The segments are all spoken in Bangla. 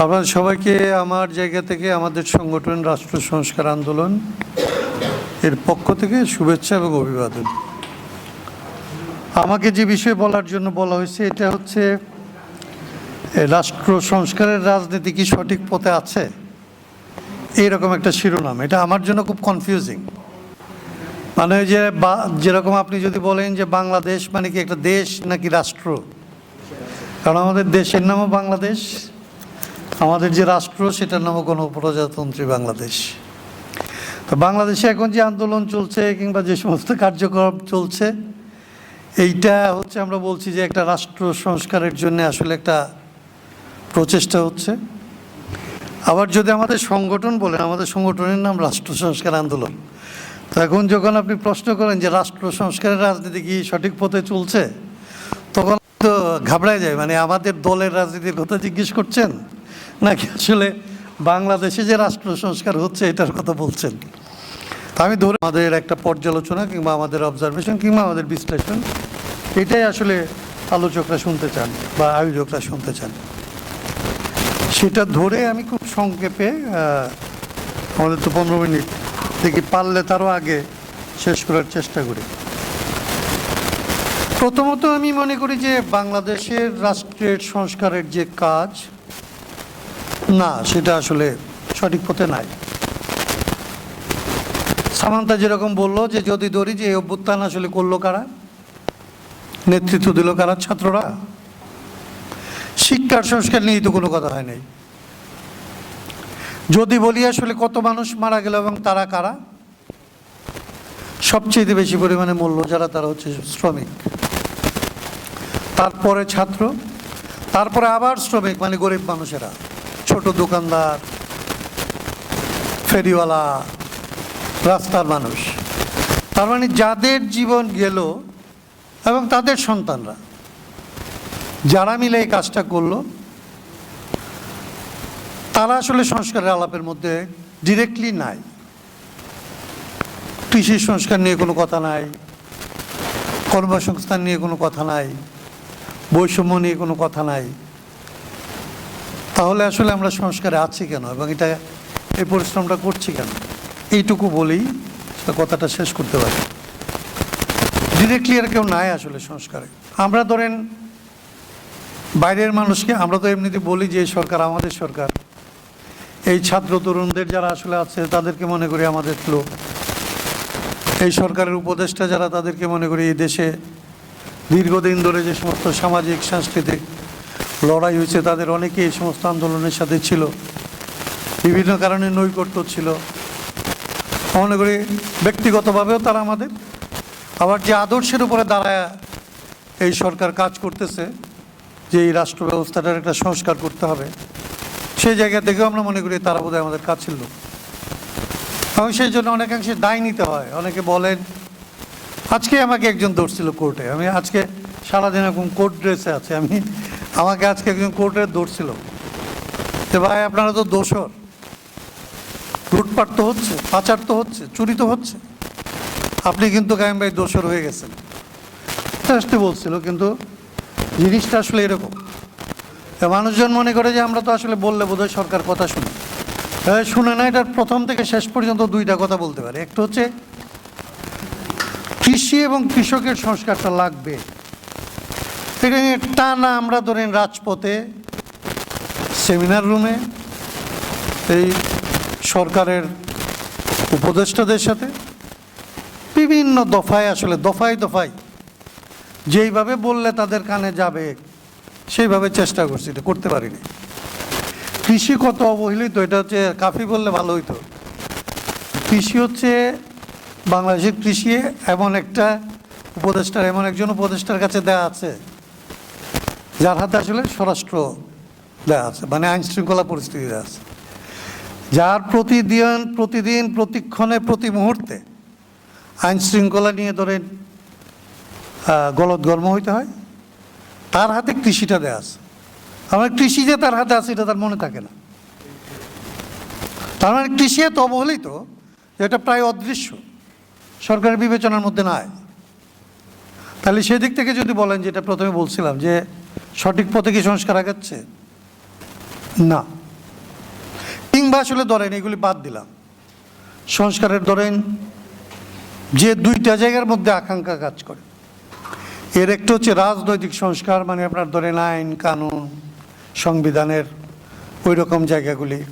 আপনার সবাইকে আমার জায়গা থেকে, আমাদের সংগঠন রাষ্ট্র সংস্কার আন্দোলন, এর পক্ষ থেকে শুভেচ্ছা এবং অভিবাদন। আমাকে যে বিষয়ে বলার জন্য বলা হয়েছে, এটা হচ্ছে, রাষ্ট্র সংস্কারের রাজনীতি কি সঠিক পথে আছে? এইরকম একটা শিরোনাম। এটা আমার জন্য খুব কনফিউজিং মানে যে বা- যেরকম আপনি যদি বলেন যে বাংলাদেশ মানে কি একটা দেশ নাকি রাষ্ট্র? কারণ আমাদের দেশের নামও বাংলাদেশ। আমাদের যে রাষ্ট্র, সেটার নামও প্রজাতন্ত্রী বাংলাদেশ। তো বাংলাদেশে এখন যে আন্দোলন চলছে, কিংবা যে সমস্ত কার্যক্রম চলছে, এইটা হচ্ছে আমরা বলছি যে একটা রাষ্ট্র সংস্কারের জন্য আসলে একটা প্রচেষ্টা হচ্ছে। আবার যদি আমাদের সংগঠন বলেন, আমাদের সংগঠনের নাম রাষ্ট্র সংস্কার আন্দোলন। তো এখন যখন আপনি প্রশ্ন করেন যে রাষ্ট্র সংস্কারের রাজনীতি কি সঠিক পথে চলছে, তখন তো ঘাবড়ায় যায়। মানে আমাদের দলের রাজনীতির কথা জিজ্ঞেস করছেন নাকি? আসলে বাংলাদেশে যে রাষ্ট্র সংস্কার হচ্ছে, এটার কথা বলছেন। তা আমি ধরে আমাদের একটা পর্যালোচনা কিংবা আমাদের অবজারভেশন কিংবা আমাদের বিশ্লেষণ, এটাই আসলে আলোচকরা শুনতে চান বা আয়োজকরা শুনতে চান। সেটা ধরে আমি খুব সংক্ষেপে আমাদের তো পনেরো মিনিট দেখি, পারলে তারও আগে শেষ করার চেষ্টা করি। প্রথমত আমি মনে করি যে বাংলাদেশের রাষ্ট্রের সংস্কারের যে কাজ না, সেটা আসলে সঠিক পথে নাই। সামান্তা যেরকম বলল যে, যদি ধরি যে অভ্যুত্থান আসলে করল কারা? নেতৃত্ব দিল কারা? ছাত্ররা? শিক্ষার সংস্কার নিয়ে তো কোনো কথা হয় নাই। যদি বলি আসলে কত মানুষ মারা গেল এবং তারা কারা? সবচেয়ে বেশি পরিমাণে মূল্য যারা, তারা হচ্ছে শ্রমিক। তারপরে ছাত্র, তারপরে আবার শ্রমিক মানে গরিব মানুষেরা। ছোট দোকানদার, ফেরিওয়ালা, রাস্তার মানুষ। তার মানে যাদের জীবন গেল এবং তাদের সন্তানরা, যারা মিলে এই কাজটা করল, তারা আসলে সংস্কারের আলাপের মধ্যে ডিরেক্টলি নাই। কৃষি সংস্কার নিয়ে কোনো কথা নাই, কর্মসংস্থান নিয়ে কোনো কথা নাই, বৈষম্য নিয়ে কোনো কথা নাই। তাহলে আসলে আমরা সংস্কারে আছি কেন? এবং এটা, এই পরিশ্রমটা করছি কেন? এইটুকু বলেই কথাটা শেষ করতে পারি। ডিরেক্টলি আর কেউ নাই আসলে সংস্কারে। আমরা ধরেন, বাইরের মানুষকে আমরা তো এমনিতে বলি যে সরকার আমাদের সরকার। এই ছাত্র তরুণদের যারা আসলে আছে, তাদেরকে মনে করি আমাদের লোক। এই সরকারের উপদেষ্টা যারা, তাদেরকে মনে করি এই দেশে দীর্ঘদিন ধরে যে সমস্ত সামাজিক, সাংস্কৃতিক লড়াই হয়েছে, তাদের অনেকেই এই সমস্ত আন্দোলনের সাথে ছিল। বিভিন্ন কারণে নৈকট্য ছিল। মনে করি ব্যক্তিগতভাবেও তারা আমাদের, আবার যে আদর্শের উপরে দাঁড়ায় এই সরকার কাজ করতেছে, যে এই রাষ্ট্র ব্যবস্থাটার একটা সংস্কার করতে হবে, সেই জায়গা থেকেও আমরা মনে করি তারা বোধহয় আমাদের কাছের লোক। এবং সেই জন্য অনেকাংশে দায় নিতে হয়। অনেকে বলেন, আজকে আমাকে একজন ধরছিল কোর্টে। আমি আজকে সারাদিন এরকম কোর্ট ড্রেসে আছে। আমি আমাকে আজকে একজন কোর্টে ধরছিল যে ভাই, আপনারা তো দোষর। লুটপাট তো হচ্ছে, পাচার তো হচ্ছে, চুরি তো হচ্ছে। আপনি কিন্তু কায়েম ভাই দোষর হয়ে গেছেন। আসতে বলছিল, কিন্তু জিনিসটা আসলে এরকম। মানুষজন মনে করে যে আমরা তো আসলে বললে বোধহয় সরকার কথা শুনি। শুনে না, এটার প্রথম থেকে শেষ পর্যন্ত দুইটা কথা বলতে পারে। একটা হচ্ছে, কৃষি এবং কৃষকের সংস্কারটা লাগবে। নিয়ে টানা আমরা ধরেন রাজপথে সেমিনার রুমে এই সরকারের উপদেষ্টাদের সাথে বিভিন্ন দফায় আসলে, দফায় দফায় যেইভাবে বললে তাদের কানে যাবে, সেইভাবে চেষ্টা করছি করতে পারিনি। কৃষি কত অবহেলিত, এটা হচ্ছে কাফি বললে ভালো হইতো। কৃষি হচ্ছে বাংলাদেশের কৃষি এমন একটা উপদেষ্টার এমন একজন উপদেষ্টার কাছে দেয়া আছে। যার হাতে আসলে স্বরাষ্ট্র দেয়া আছে মানে আইন শৃঙ্খলা পরিস্থিতি দেওয়া আছে। যার প্রতিদিন প্রতিদিন, প্রতিক্ষণে, প্রতি মুহূর্তে আইন শৃঙ্খলা নিয়ে ধরেন গলদ গর্ম হইতে হয়। তার হাতে কৃষিটা দেয়া আছে। আমার কৃষি যে তার হাতে আছে, এটা তার মনে থাকে না। তার মানে কৃষি এত অবহেলিত এটা প্রায় অদৃশ্য। সরকারের বিবেচনার মধ্যে নাই। তাহলে সেদিক থেকে যদি বলেন, যেটা প্রথমে বলছিলাম, যে সঠিক পথে কি সংস্কার আগাচ্ছে? না। কিংবা আসলে ধরেন, এগুলি বাদ দিলাম। সংস্কারের ধরেন, যে দুইটা জায়গার মধ্যে আকাঙ্ক্ষা কাজ করে। এর একটা হচ্ছে রাজনৈতিক সংস্কার মানে আপনার ধরেন আইন, কানুন, সংবিধানের ওই রকম জায়গাগুলি।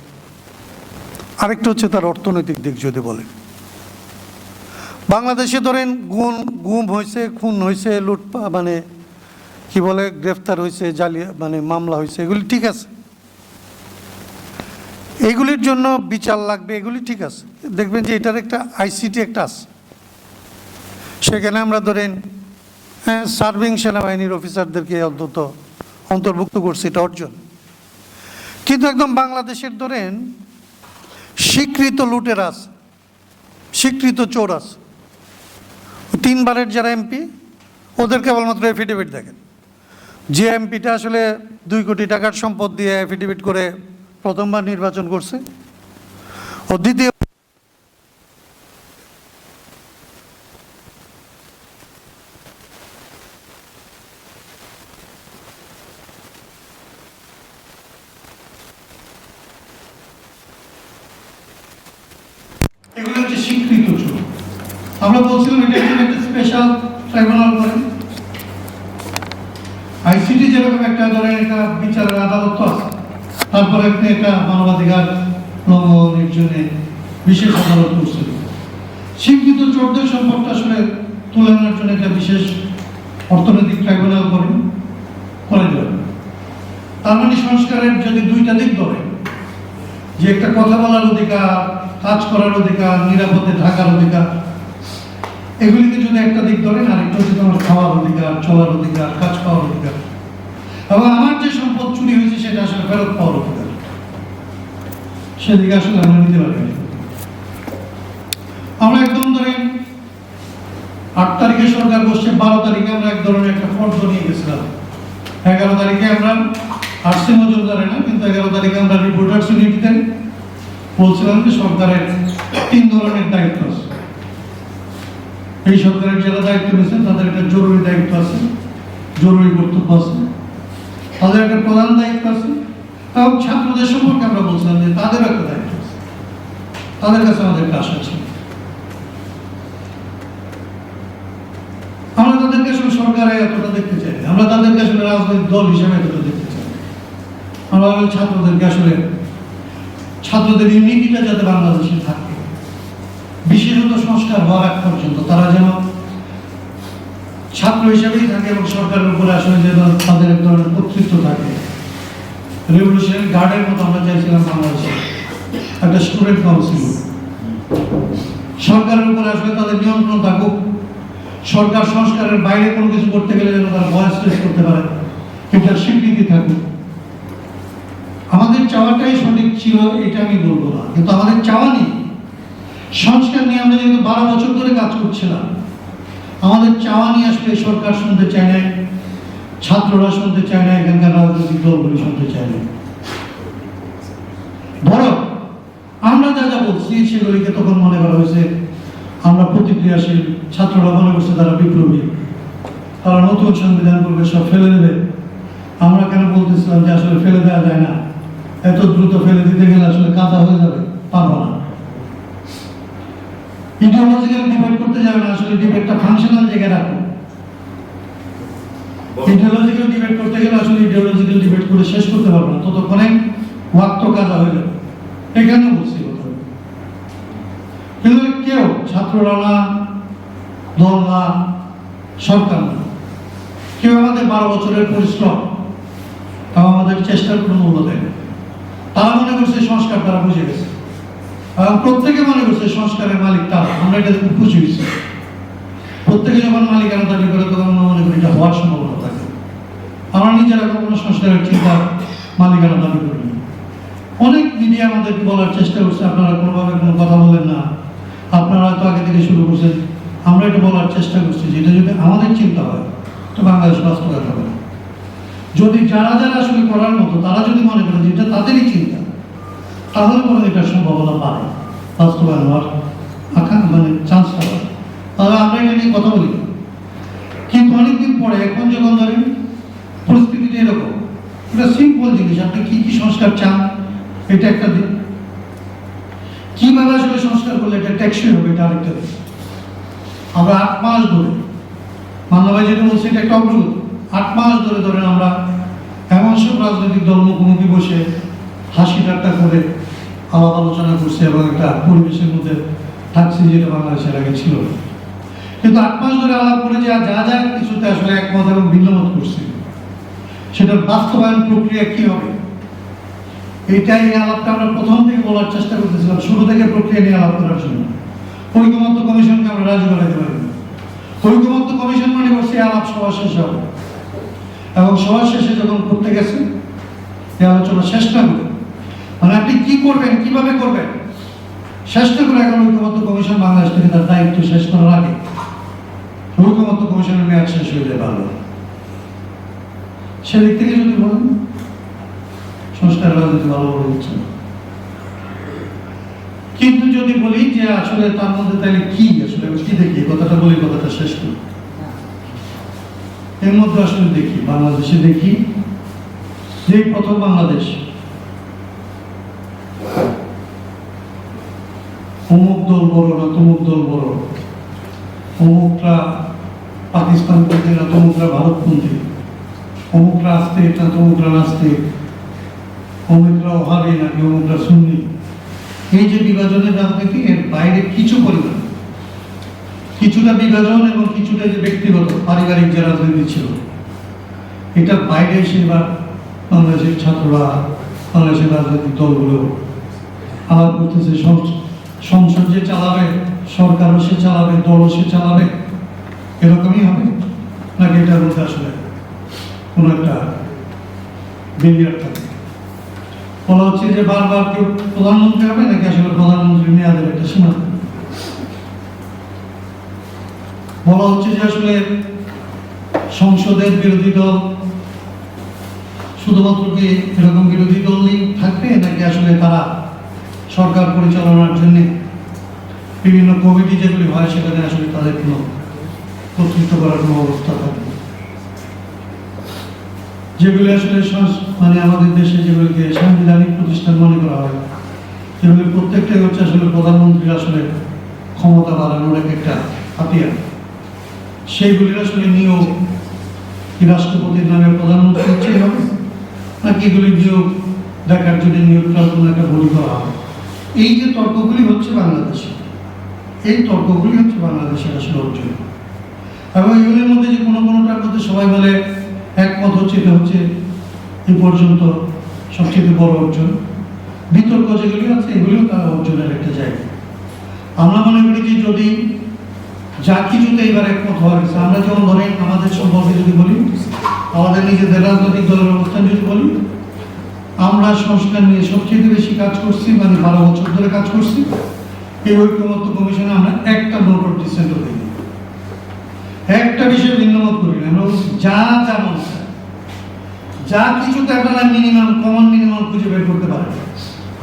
আরেকটা হচ্ছে তার অর্থনৈতিক দিক যদি বলেন। বাংলাদেশে ধরেন গুম গুম হয়েছে, খুন হয়েছে, লুটপা মানে কি বলে, গ্রেফতার হয়েছে জালিয়া মানে মামলা হয়েছে এগুলি ঠিক আছে। এগুলির জন্য বিচার লাগবে, এগুলি ঠিক আছে। দেখবেন যে এটার একটা আইসিটি একটা আছে। সেখানে আমরা ধরেন হ্যাঁ সার্ভিং সেনাবাহিনীর অফিসারদেরকে অন্তত অন্তর্ভুক্ত করছি এটা অর্জন। কিন্তু একদম বাংলাদেশের ধরেন, স্বীকৃত লুটের আছে, স্বীকৃত চোর আছে। তিনবারের যারা এমপি, ওদের কেবলমাত্র এফিডেভিট দেখেন। যে এমপিটা আসলে দুই কোটি টাকার সম্পদ দিয়ে এফিডেভিট করে প্রথমবার নির্বাচন করছে। ও দ্বিতীয় আমরা বলছিলাম এটা একটা স্পেশাল ট্রাইব্যুনাল করেন আইসিটি যেরকম একটা ধরেন একটা বিচারের আদালত তো আছে। তারপরে আপনি একটা মানবাধিকার লঙ্ঘনের জন্য বিশেষ আদালত করছেন স্বীকৃত চোরদের সম্পর্কটা আসলে তুলে আনার জন্য একটা বিশেষ অর্থনৈতিক ট্রাইব্যুনাল করেন করে দেবেন তার মানে সংস্কারের যদি দুইটা দিক ধরে, যে একটা কথা বলার অধিকার, কাজ করার অধিকার, নিরাপদে থাকার অধিকার, এগুলিকে যদি একটা দিক ধরেন আরেকটা হচ্ছে তোমার খাওয়ার অধিকার, চলার অধিকার এবং আমার যে সম্পদ চুরি হয়েছে সেটা আসলে ফেরত পাওয়ার সেদিকে আসলে আমরা নিতে পারি আমরা একদম আট তারিখে সরকার বসছে, বারো তারিখে আমরা এক ধরনের একটা ফর্দ নিয়ে গেছিলাম। এগারো তারিখে আমরা আসছে না, কিন্তু এগারো তারিখে আমরা বলছিলাম যে সরকারের তিন ধরনের দায়িত্ব আছে। এই সরকারের যারা দায়িত্ব নিয়েছেন তাদের একটা জরুরি দায়িত্ব আছে, জরুরি কর্তব্য আছে। তাদের একটা প্রধান দায়িত্ব আছে। এবং ছাত্রদের সম্পর্কে আমরা বলছিলাম যে তাদের একটা দায়িত্ব আছে। তাদের কাছে আমাদের আশা ছিল। আমরা তাদেরকে আসলে সরকারে এতটা দেখতে চাই আমরা তাদেরকে আসলে রাজনৈতিক দল হিসেবে এতটা দেখতে চাই আমরা ছাত্রদেরকে আসলে ছাত্রদের ইউনিটিটা যাতে বাংলাদেশে থাকে, বিশেষত সংস্কার হওয়ার আগ পর্যন্ত তারা যেন ছাত্র হিসেবেই থাকে এবং সরকারের উপরে আসলে যেন তাদের এক ধরনের কর্তৃত্ব থাকে। রেভলিউশনারি গার্ডের মতো আমরা চাইছিলাম বাংলাদেশে। একটা স্টুডেন্ট কাউন্সিল সরকারের উপরে আসলে তাদের নিয়ন্ত্রণ থাকুক। সরকার সংস্কারের বাইরে কোনো কিছু করতে গেলে যেন তারা ভয়েস রেস করতে পারে এটার স্বীকৃতি থাকুক। আমাদের চাওয়াটাই সঠিক ছিল, এটা আমি বলব না। কিন্তু আমাদের চাওয়া নেই। সংস্কার নিয়ে আমরা যেহেতু বারো বছর ধরে কাজ করছিলাম আমাদের চাওয়া নিয়ে আসলে সরকার শুনতে চায় না, ছাত্ররা শুনতে চায় না, এখানকার রাজনৈতিক দলগুলি শুনতে চায় না। বরং আমরা যা যা বলছি সেগুলিকে তখন মনে করা হয়েছে, আমরা প্রতিক্রিয়াশীল ছাত্ররা মনে করছে তারা বিপ্লবী। তারা নতুন সংবিধান করবে সব ফেলে দেবে। আমরা কেন বলতেছিলাম যে আসলে ফেলে দেওয়া যায় না? এত দ্রুত ফেলে দিতে গেলে আসলে কাঁচা হয়ে যাবে, পারব না। ইডিওলজিক্যাল ডিবেট করতে যাবে না, আসলে ডিবেটটা ফাংশনাল জায়গায় রাখো। ইডিওলজিক্যাল ডিবেট করতে গেলে আসলে ইডিওলজিক্যাল ডিবেট করে শেষ করতে পারব না। ততক্ষণে ওয়াক্ত কাজা হয়ে যাবে এখানে বলছি কথা কিন্তু কেউ ছাত্ররা না দল না সরকার না। কেউ আমাদের বারো বছরের পরিশ্রম এবং আমাদের চেষ্টার কোনো মূল্য দেয় তারা মনে করছে সংস্কার তারা বুঝে গেছে। প্রত্যেকে মনে করছে সংস্কারের মালিক তারা। আমরা এটা খুশি হয়েছি। প্রত্যেকে যখন মালিকানা দাবি করে, তখন আমরা মনে করি এটা হওয়ার সম্ভাবনা থাকে। আমরা নিজেরা কখনো সংস্কারের চিন্তা মালিকানা দাবি করি অনেক মিডিয়া আমাদের বলার চেষ্টা করছে, আপনারা কোনোভাবে কোনো কথা বলেন না। আপনারা তো আগে থেকে শুরু করছেন। আমরা এটা বলার চেষ্টা করছি যে এটা যদি আমাদের চিন্তা হয়, তো বাংলাদেশ বাস্তবায়ন হবে না। যদি যারা যারা আসলে করার মতো, তারা যদি মনে করেন যে এটা তাদেরই চিন্তা তাহলে বরং এটা সম্ভাবনা বাড়ে বাস্তবায়ন হওয়ার আকাঙ্ক্ষা মানে চান্সটা বাড়ে তাহলে আমরা এটা নিয়ে কথা বলি। কিন্তু অনেকদিন পরে এখন যখন ধরেন পরিস্থিতিটা এরকম এটা সিম্পল জিনিস, আপনি কি কি সংস্কার চান, এটা একটা দিক কীভাবে আসলে সংস্কার করলে এটা টেকসই হবে, এটা আরেকটা দিক। আমরা আট মাস ধরে, মান্না ভাই যেটা বলছে, এটা একটা অগ্রগতি। আট মাস ধরে ধরেন আমরা এমন সব রাজনৈতিক দল, মুখোমুখি বসে হাসি ঠাট্টা করে আলাপ আলোচনা করছি এবং একটা পরিবেশের মধ্যে থাকছি যেটা বাংলাদেশের আগে ছিল কিন্তু আট মাস ধরে আলাপ করে যা যা যা কিছুতে আসলে একমত এবং ভিন্নমত করছি, সেটার বাস্তবায়ন প্রক্রিয়া কি হবে? এটাই আলাপটা আমরা প্রথম থেকে বলার চেষ্টা করতেছিলাম, শুরু থেকে প্রক্রিয়া নিয়ে আলাপ করার জন্য। ঐকমত্য কমিশনকে আমরা রাজি করাতে পারি না। ঐকমত্য কমিশন মানে করছে আলাপ সভা শেষ হবে। এবং সভা শেষে যখন করতে গেছে, এই আলোচনা শেষ না করে মানে আপনি কি করবেন? কীভাবে করবেন? শেষ না করে এখন ঐকমত্য কমিশন বাংলাদেশ থেকে তার দায়িত্ব শেষ করার আগে ঐকমত্য কমিশনের মেয়াদ শেষ হয়ে যায় ভালো সেদিক থেকে যদি বলেন? সংস্কার রাজনীতি ভালো হচ্ছে। কিন্তু যদি বলি যে আসলে তার মধ্যে তাহলে কি? আসলে কি দেখি? কথাটা বলি কথাটা শেষ করি। এর মধ্যে আসলে দেখি, বাংলাদেশে দেখি যে প্রথম বাংলাদেশ অমুক দল বড় না তমুক দল বড় অমুকরা পাকিস্তান পন্থী না তমুকরা ভারতপন্থী? অমুকরা আসতে না তমুকরা নাস্তিক? অমুকরা ওহাবি নাকি অমুকরা সুন্নি? এই যে বিভাজনের রাজনীতি এর বাইরে কিছু পরিমাণ কিছুটা বিভাজন এবং কিছুটা যে ব্যক্তিগত, পারিবারিক যে রাজনীতি ছিল। এটা বাইরে এসে এবার বাংলাদেশের ছাত্ররা, বাংলাদেশের রাজনৈতিক দলগুলো আলাপ করতেছে সং- সংসদ যে চালাবে, সরকারও সে চালাবে, দলও সে চালাবে, এরকমই হবে? নাকি এটার মধ্যে আসলে কোনো একটা বেরিয়ার থাকে বলা হচ্ছে যে বারবার কেউ প্রধানমন্ত্রী হবে নাকি আসলে প্রধানমন্ত্রী মেয়াদের একটা সীমা? বলা হচ্ছে যে আসলে সংসদের বিরোধী দল শুধুমাত্র কি এরকম বিরোধী দলই থাকবে নাকি আসলে তারা সরকার পরিচালনার জন্য বিভিন্ন কমিটি যেগুলি হয় সেখানে আসলে তাদের কোনো কর্তৃত্ব করার কোনো অবস্থা থাকবে যেগুলি আসলে মানে আমাদের দেশে যেগুলিকে সাংবিধানিক প্রতিষ্ঠান মনে করা হয় যেগুলি প্রত্যেকটাই হচ্ছে আসলে প্রধানমন্ত্রীর আসলে ক্ষমতা বাড়ানোর এক একটা হাতিয়ার। সেইগুলির আসলে নিয়োগ কি রাষ্ট্রপতির নামে প্রধানমন্ত্রী হচ্ছে নাকি এগুলি নিয়োগ দেখার জন্য নিয়োগ করার কোনো একটা করা হবে এই যে তর্কগুলি হচ্ছে বাংলাদেশে এই তর্কগুলি হচ্ছে বাংলাদেশের আসলে অর্জন। এবং এগুলির মধ্যে যে কোনো কোনোটার মধ্যে সবাই বলে একমত হচ্ছে, এটা হচ্ছে এ পর্যন্ত সবচেয়ে বড় অর্জন। বিতর্ক যেগুলি আছে, এগুলিও তার অর্জনের একটা জায়গা। আমরা মনে করি যে যদি যা কিছুতে এবার একমত হওয়া গেছে আমরা যেমন ধরেন আমাদের সম্পর্কে যদি বলি, আমাদের নিজেদের রাজনৈতিক দলের অবস্থান যদি বলি আমরা সংস্কার নিয়ে সবচেয়ে বেশি কাজ করছি মানে বারো বছর ধরে কাজ করছি, এই ঐক্যমত্য কমিশনে আমরা একটা নোট ডিসেন্ট দিই একটা বিষয়ে ভিন্নমত করি না যা যা মনে যা কিছুতে আপনারা মিনিমাম কমন মিনিমাম খুঁজে বের করতে পারেন।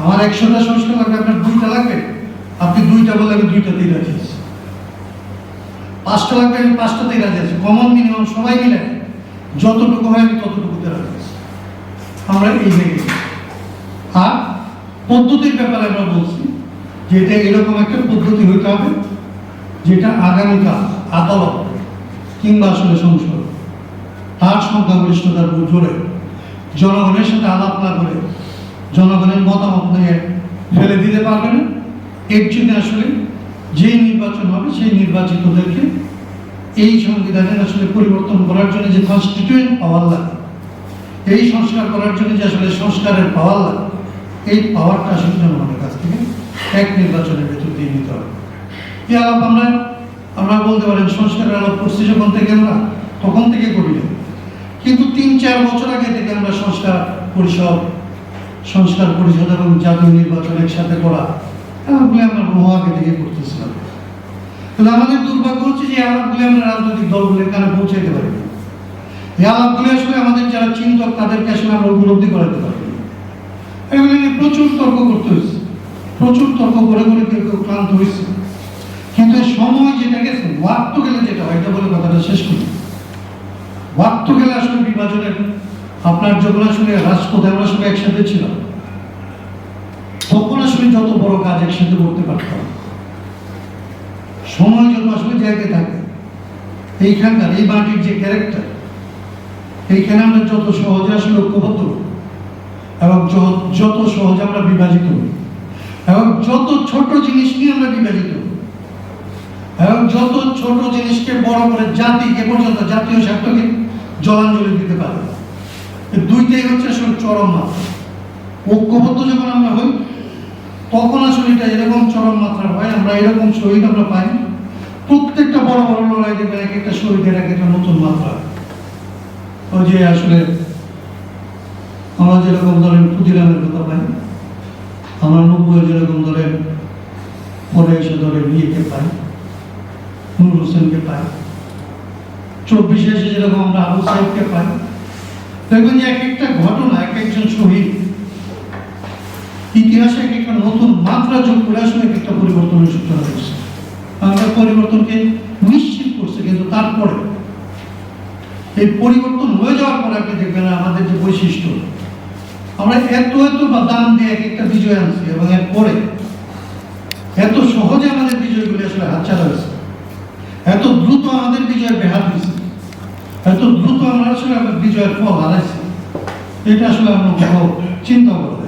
আমার একশোটা সংস্কার লাগবে, আপনার দুইটা লাগবে? আপনি দুইটা বলে আমি দুইটাতেই রাজি আছি। পাঁচটা লাগবে, আমি পাঁচটাতেই রাজি আছি। কমন মিনিমাম সবাই মিলে যতটুকু হয় আমি ততটুকুতে আছি আমরা এই জায়গায় আর পদ্ধতির ব্যাপারে আমরা বলছি যে এটা এরকম একটা পদ্ধতি হইতে হবে যেটা আগামীকাল আদালত কিংবা আসলে সংসদ, তার সংখ্যাগরিষ্ঠতার উপর জোরে জনগণের সাথে আলাপ না করে জনগণের মতামত নিয়ে ফেলে দিতে পারবে না। এর জন্য আসলে যেই নির্বাচন হবে, সেই নির্বাচিতদেরকে এই সংবিধানের আসলে পরিবর্তন করার জন্য যে কনস্টিটিউয়েন্ট পাওয়ার লাগে এই সংস্কার করার জন্য যে আসলে সংস্কারের পাওয়ার লাগে, এই পাওয়ারটা আসলে জনগণের কাছ থেকে এক নির্বাচনের ভেতর দিয়ে নিতে হবে। এই আলাপ আমরা আমরা বলতে পারেন সংস্কারের আলাপ করছি যখন থেকে আমরা, তখন থেকে করি না কিন্তু তিন, চার বছর আগে থেকে আমরা সংস্কার পরিষদ সংস্কার পরিষদ এবং জাতীয় নির্বাচন একসাথে করা আলাপগুলি আমরা বহু আগে থেকে করতেছিলাম। কিন্তু আমাদের দুর্ভাগ্য হচ্ছে যে আলাপগুলি আমরা রাজনৈতিক দলগুলির কানে পৌঁছাইতে পারি না। এই আলাপগুলি আসলে আমাদের যারা চিন্তক, তাদেরকে আসলে আমরা উপলব্ধি করাতে পারি। প্রচুর তর্ক করতে হয়েছে। প্রচুর তর্ক করে করে কেউ ক্লান্ত হয়েছে। কিন্তু সময় যেটা গেছে, ওয়াক্ত গেলে যেটা হয়, এটা বলে কথাটা শেষ করি। ওয়াক্ত গেলে আসলে বিভাজনের আপনার যখন আসলে রাজপথে আমরা সবাই একসাথে ছিলাম, তখন আসলে যত বড় কাজ একসাথে করতে পারতাম। সময় যত আসলে জায়গায় থাকে, এইখানকার এই মাটির যে ক্যারেক্টার এইখানে আমরা যত সহজে আসলে ঐক্যবদ্ধ, এবং যত সহজে আমরা বিভাজিত, এবং যত ছোট জিনিস নিয়ে আমরা বিভাজিত, এবং যত ছোট জিনিসকে বড় করে জাতিকে পর্যন্ত জাতীয় স্বার্থকে জলাঞ্জলি দিতে পারে। দুইটাই হচ্ছে আসলে চরম মাত্রা। ঐক্যবদ্ধ যখন আমরা হই, তখন আসলে এটা এরকম চরম মাত্রা হয়, আমরা এরকম শহীদ আমরা পাই। প্রত্যেকটা বড় বড় লড়াই দেখবেন এক একটা শহীদের এক একটা নতুন মাত্রা। ওই যে আসলে আমরা যেরকম ধরেন ক্ষুদিরামের কথা পাই, আমরা নব্বই যেরকম ধরেন পরে এসে ধরে বিয়েকে পাই হোসেনকে পাই, চব্বিশে এসে যেরকম আমরা আবু সাহেবকে পাই। দেখবেন যে এক একটা ঘটনা, এক একজন শহীদ, ইতিহাসে এক একটা নতুন মাত্রা যোগ করে আসলে এক একটা পরিবর্তনের সূচনা করছে আমরা পরিবর্তনকে নিশ্চিত করছে, কিন্তু তারপরে এই পরিবর্তন হয়ে যাওয়ার পরে আপনি দেখবেন আমাদের যে বৈশিষ্ট্য, আমরা এত এত বা দাম দিয়ে এক একটা বিজয় আনছি এবং এর পরে এত সহজে আমাদের বিজয়গুলি আসলে হাতছাড়া হয়েছে। এত দ্রুত আমাদের বিজয় বেহাল হয়েছে। এত দ্রুত আমরা আসলে বিজয়ের ফল হারাইছি। এটা আসলে আমরা চিন্তা করতে